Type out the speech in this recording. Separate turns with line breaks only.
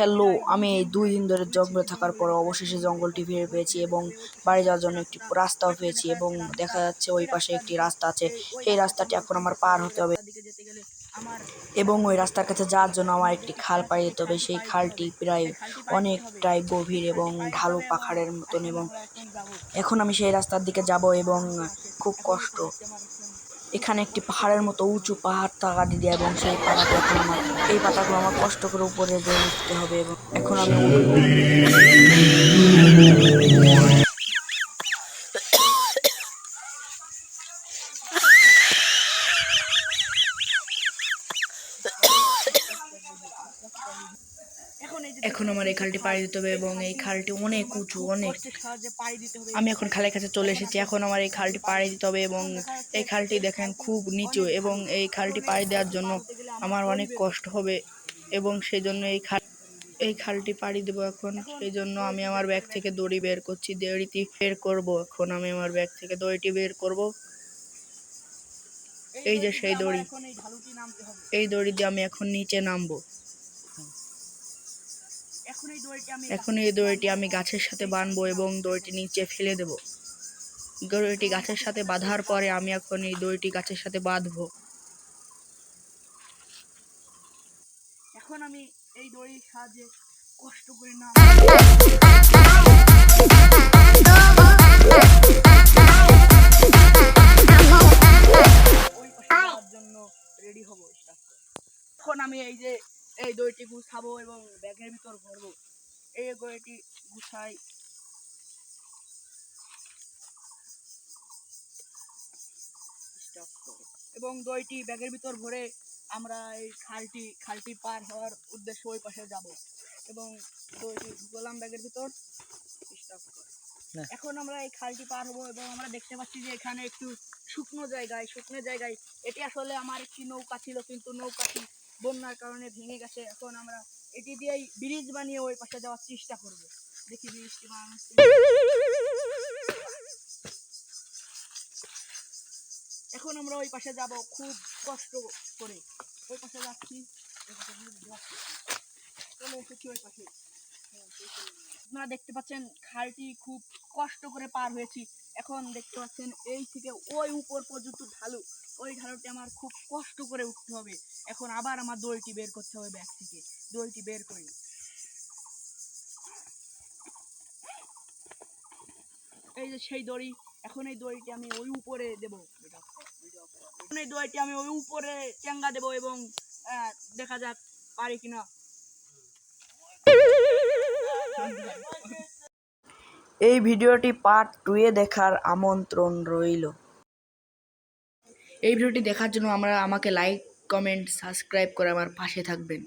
Hello আমি এই দুই দিন ধরে জঙ্গলে থাকার পর অবশেষে জঙ্গলটি ফিরে পেয়েছি এবং বাড়ি যাওয়ার জন্য একটি রাস্তাও পেয়েছি এবং দেখা যাচ্ছে ওই পাশে একটি রাস্তা আছে। সেই রাস্তাটি এখন আমার পার হতে হবে এবং ওই রাস্তার কাছে যাওয়ার জন্য আমার একটি খাল পাড়ি দিতে হবে। সেই খালটি প্রায় অনেকটাই গভীর এবং ঢালু পাহাড়ের মতন এবং এখন আমি সেই রাস্তার দিকে যাব এবং খুব কষ্ট এখানে একটি পাহাড়ের মতো উঁচু পাহাড় থাকা দিদি এবং সেই পাতাগুলো আমার এই পাতাগুলো আমার কষ্ট করে উপরে দিয়ে উঠতে হবে এবং এখন আমি এখন আমার এই খালটি পাড়ি দিতে হবে এবং এই খালটি অনেক উঁচু অনেক আমি এখন খালের কাছে চলে এসেছি। এখন আমার এই খালটি পাড়ি দিতে হবে এবং এই খালটি দেখেন খুব নিচু এবং এই খালটি পাড়ি দেওয়ার জন্য আমার অনেক কষ্ট হবে এবং সেই জন্য এই খাল এই খালটি পাড়ি দেবো এখন। সেই জন্য আমি আমার ব্যাগ থেকে দড়ি বের করছি দড়িটি বের করব। এখন আমি আমার ব্যাগ থেকে দড়িটি বের করব। এই যে সেই দড়ি। এই দড়ি দিয়ে আমি এখন নিচে নামবো। এখন এই দড়িটি আমি গাছের সাথে বাঁধবো। এবং দড়িটি নিচে ফেলে দেব। দড়িটি গাছের সাথে বাঁধার পরে আমি এখন এই দড়িটি গাছের সাথে বাঁধবো। এখন আমি এই দড়ির সাহায্যে কষ্ট করে না। জন্য রেডি হব। আমি এই যে এই দইটি গুছাবো এবং ব্যাগের ভিতর ভরবো। এই দইটি গুছাই। এবং দইটি ব্যাগের ভিতর ভরে আমরা এই খালটি খালটি পার হওয়ার উদ্দেশ্যে ওই পাশে যাব। এবং দইটি ঢুকলাম ব্যাগের ভিতর। এখন আমরা এই খালটি পার হব এবং আমরা দেখতে পাচ্ছি যে এখানে একটু শুকনো জায়গায় শুকনো জায়গায়। এটি আসলে আমার একটি নৌকা ছিল, কিন্তু নৌকাটি বন্যার কারণে ভেঙে গেছে। এখন আমরা এটি দিয়েই ব্রিজ বানিয়ে ওই পাশে যাওয়ার চেষ্টা করব। দেখি বানানোর এখন আমরা ওই পাশে যাব খুব কষ্ট করে। ওই পাশে যাচ্ছি। আপনারা দেখতে পাচ্ছেন, খালটি খুব কষ্ট করে পার হয়েছি। এখন দেখতে পাচ্ছেন, এই থেকে ওই উপর পর্যন্ত ঢালু। ওই ঢালুটি আমার খুব কষ্ট করে উঠতে হবে। এখন আবার আমার দড়িটি বের করতে হবে ব্যাগ থেকে। দড়িটি বের করি। এই যে সেই দড়ি, এখন এই দড়িটি আমি ওই উপরে দেব। এখন এই দড়িটি আমি ওই উপরে চেঙ্গা দেব এবং দেখা যাক পারি কিনা। এই ভিডিওটি পার্ট টুয়ে দেখার আমন্ত্রণ রইল। এই ভিডিওটি দেখার জন্য আমরা আমাকে লাইক কমেন্ট সাবস্ক্রাইব করে আমার পাশে থাকবেন।